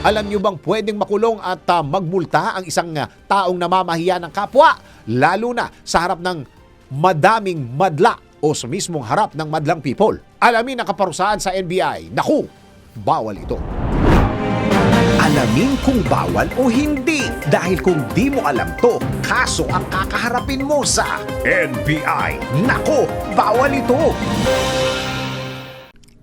Alam niyo bang pwedeng makulong at ah, magmulta ang isang ah, taong namamahiya ng kapwa? Lalo na sa harap ng madaming madla o sa mismong harap ng madlang people. Alamin ang kaparusahan sa NBI. Naku, bawal ito. Alamin kung bawal o hindi. Dahil kung di mo alam to, kaso ang kakaharapin mo sa NBI. Nako, bawal ito.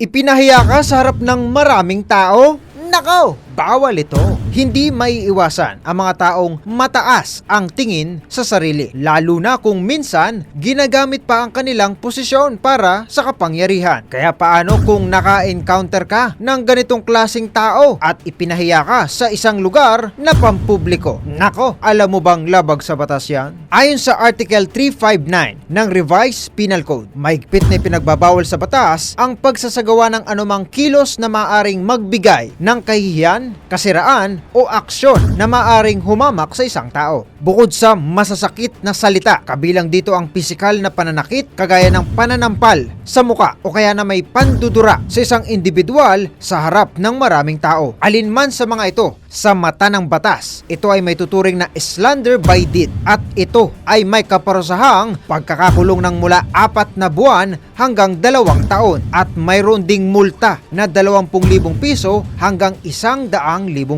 Ipinahiya ka sa harap ng maraming tao? Nako, bawal ito. Hindi may iwasan ang mga taong mataas ang tingin sa sarili. Lalo na kung minsan ginagamit pa ang kanilang posisyon para sa kapangyarihan. Kaya paano kung naka-encounter ka ng ganitong klasing tao at ipinahiya ka sa isang lugar na pampubliko? Nako, alam mo bang labag sa batas yan? Ayon sa Article 359 ng Revised Penal Code, mahigpit na pinagbabawal sa batas ang pagsasagawa ng anumang kilos na maaring magbigay ng kahihiyan, kasiraan o aksyon na maaring humamak sa isang tao. Bukod sa masasakit na salita, kabilang dito ang pisikal na pananakit kagaya ng pananampal sa muka o kaya na may pandudura sa isang individual sa harap ng maraming tao. Alin man sa mga ito, sa mata ng batas, ito ay may tuturing na slander by deed at ito ay may kaparusahang pagkakakulong ng mula apat na buwan hanggang dalawang taon at mayroon ding multa na 20,000 piso hanggang 100,000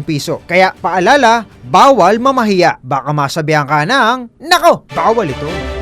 piso. Kaya paalala, bawal mamahiya. Baka masabihan ka ng, nako, bawal ito.